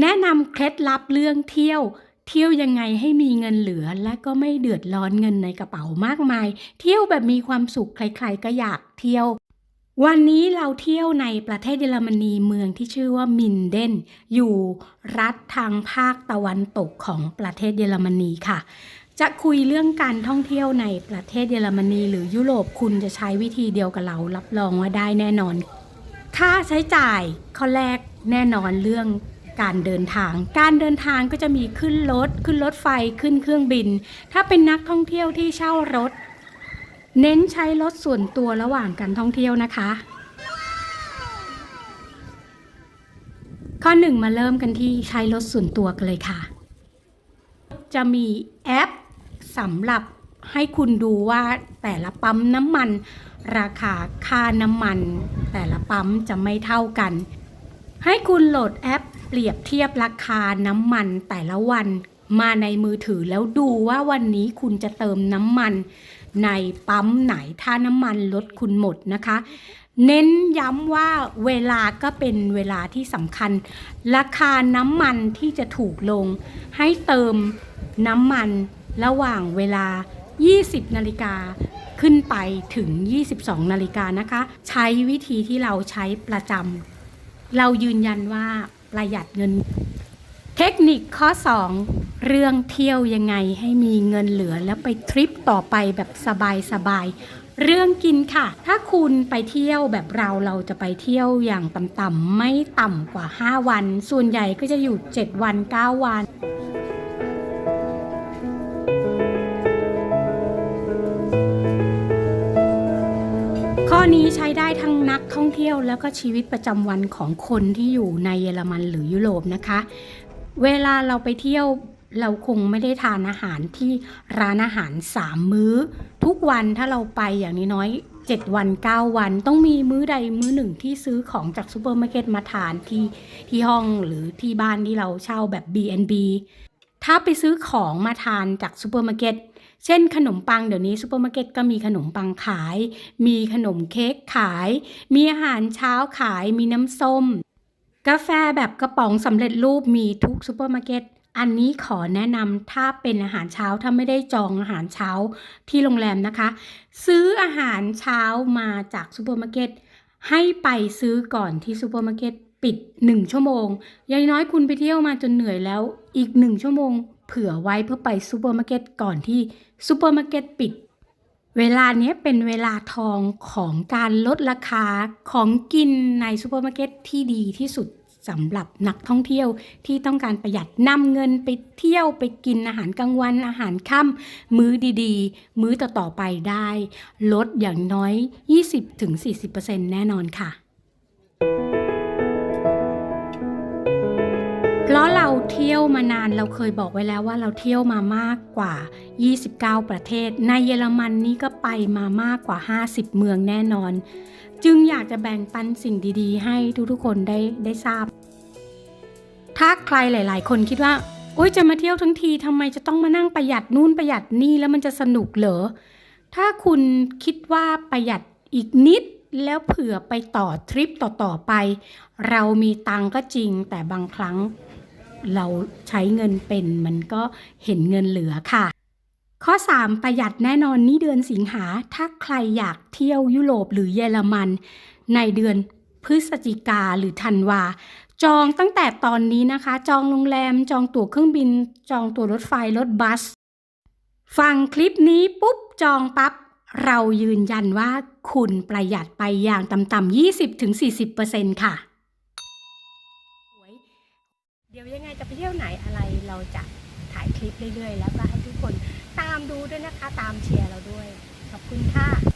แนะนำเคล็ดลับเรื่องเที่ยว เที่ยวยังไงให้มีเงินเหลือ และก็ไม่เดือดร้อนเงินในกระเป๋ามากมาย เที่ยวแบบมีความสุขใครๆก็อยากเที่ยว วันนี้เราเที่ยวในประเทศเยอรมนีเมืองที่ชื่อว่ามินเดน อยู่รัฐทางภาคตะวันตกของประเทศเยอรมนีค่ะ จะคุยเรื่องการท่องเที่ยวในประเทศเยอรมนี หรือยุโรปคุณจะใช้วิธีเดียวกับเรารับรองว่าได้แน่นอน ค่าใช้จ่ายข้อแรกแน่นอนเรื่อง การเดินทาง การเดินทางก็จะมีขึ้นรถ ขึ้นรถไฟ ขึ้นเครื่องบิน ถ้าเป็นนักท่องเที่ยวที่เช่ารถ เน้นใช้รถส่วนตัวระหว่างการท่องเที่ยวนะคะ ข้อหนึ่งมาเริ่มกันที่ใช้รถส่วนตัวกันเลยค่ะ จะมีแอปสำหรับให้คุณดูว่าแต่ละปั๊มน้ำมัน ราคาค่าน้ำมัน แต่ละปั๊มจะไม่เท่ากัน ให้คุณโหลดแอป เปรียบเทียบราคาน้ำมันแต่ละวันมาในมือถือแล้วดูว่าวันนี้คุณจะเติมน้ำมัน ในปั๊มไหนถ้าน้ำมันลดคุณหมดนะคะ เน้นย้ำว่าเวลาก็เป็นเวลาที่สำคัญ ราคาน้ำมันที่จะถูกลง ให้เติมน้ำมันระหว่างเวลา 20 นาฬิกาขึ้นไปถึง 22 นาฬิกานะคะ ใช้วิธีที่เราใช้ประจำเรายืนยันว่า ประหยัดเงิน เทคนิคข้อ 2 เรื่องเที่ยวยังไงให้มีเงินเหลือแล้วไปทริปต่อไปแบบสบายๆ เรื่องกินค่ะ ถ้าคุณไปเที่ยวแบบเราเราจะไปเที่ยวอย่างต่ำๆไม่ต่ำกว่า 5 วัน ส่วนใหญ่ก็จะอยู่ 7 วัน 9 วันข้อนี้ใช้ได้ นักท่องเที่ยวแล้วก็ชีวิตประจำวันของคนที่อยู่ในเยอรมันหรือยุโรปนะคะ เวลาเราไปเที่ยวเราคงไม่ได้ทานอาหารที่ร้านอาหาร3มื้อ ทุกวันถ้าเราไปอย่างน้อย7วัน 9 วันต้องมีมื้อใดมื้อหนึ่งที่ซื้อของจากซูเปอร์มาร์เก็ตมาทานที่ที่ห้องหรือที่บ้านที่เราเช่าแบบ B&B ถ้าไปซื้อของมาทานจากซูเปอร์มาร์เก็ต เช่นขนมปังเดี๋ยวนี้ซูเปอร์มาร์เก็ตก็มีขนมปังขาย มีขนมเค้กขาย มีอาหารเช้าขาย มีน้ำส้ม กาแฟแบบกระป๋องสำเร็จรูปมีทุกซูเปอร์มาร์เก็ตอันนี้ขอแนะนำถ้าเป็นอาหารเช้าถ้าไม่ได้จองอาหารเช้าที่โรงแรมนะคะ ซื้ออาหารเช้ามาจากซูเปอร์มาร์เก็ตให้ไปซื้อก่อนที่ซูเปอร์มาร์เก็ตปิด 1 ชั่วโมงอย่างน้อยคุณไปเที่ยวมาจนเหนื่อยแล้วอีก 1 ชั่วโมง เผื่อไว้เพื่อไปซูเปอร์มาร์เก็ตก่อนที่ซูเปอร์มาร์เก็ตปิด เวลาเนี้ยเป็นเวลาทองของการลดราคาของกินในซูเปอร์มาร์เก็ตที่ดีที่สุดสำหรับนักท่องเที่ยวที่ต้องการประหยัดนำเงินไปเที่ยวไปกินอาหารกลางวันอาหารค่ำมื้อดีๆ มื้อต่อๆไปได้ ลดอย่างน้อย 20-40%แน่นอนค่ะ เที่ยวมานานเราเคยบอกไว้แล้วว่าเราเที่ยวมามากกว่า 29 ประเทศ ในเยอรมันนี่ก็ไปมามากกว่า 50 เมืองแน่นอน จึงอยากจะแบ่งปันสิ่งดีๆ ให้ทุกๆคนได้ได้ทราบ ถ้าใครหลาย ๆ คนคิดว่า โอ๊ยจะมาเที่ยวทั้งทีทำไมจะต้องมานั่งประหยัดนู่นประหยัดนี่แล้วมันจะสนุกเหรอ ถ้าคุณคิดว่าประหยัดอีกนิดแล้วเผื่อไปต่อทริปต่อๆไป เรามีตังก็จริงแต่บางครั้ง เราใช้เงินเป็นมันก็เห็นเงินเหลือค่ะ ข้อ 3 ประหยัดแน่นอนนี่เดือนสิงหาถ้าใครอยากเที่ยวยุโรปหรือเยอรมัน ในเดือนพฤศจิกาหรือธันวา จองตั้งแต่ตอนนี้นะคะ จองโรงแรม จองตั๋วเครื่องบิน จองตั๋วรถไฟรถบัส ฟังคลิปนี้ปุ๊บจองปับ๊บเรายืนยันว่าคุณประหยัดไปอย่างต่ำๆ20-40%ค่ะ ดี๋ยวยังไงจะไปเที่ยวไหนอะไรเราจะถ่ายคลิปเรื่อยๆ แล้วก็ให้ทุกคนตามดูด้วยนะคะ ตามเชียร์เราด้วย ขอบคุณค่ะ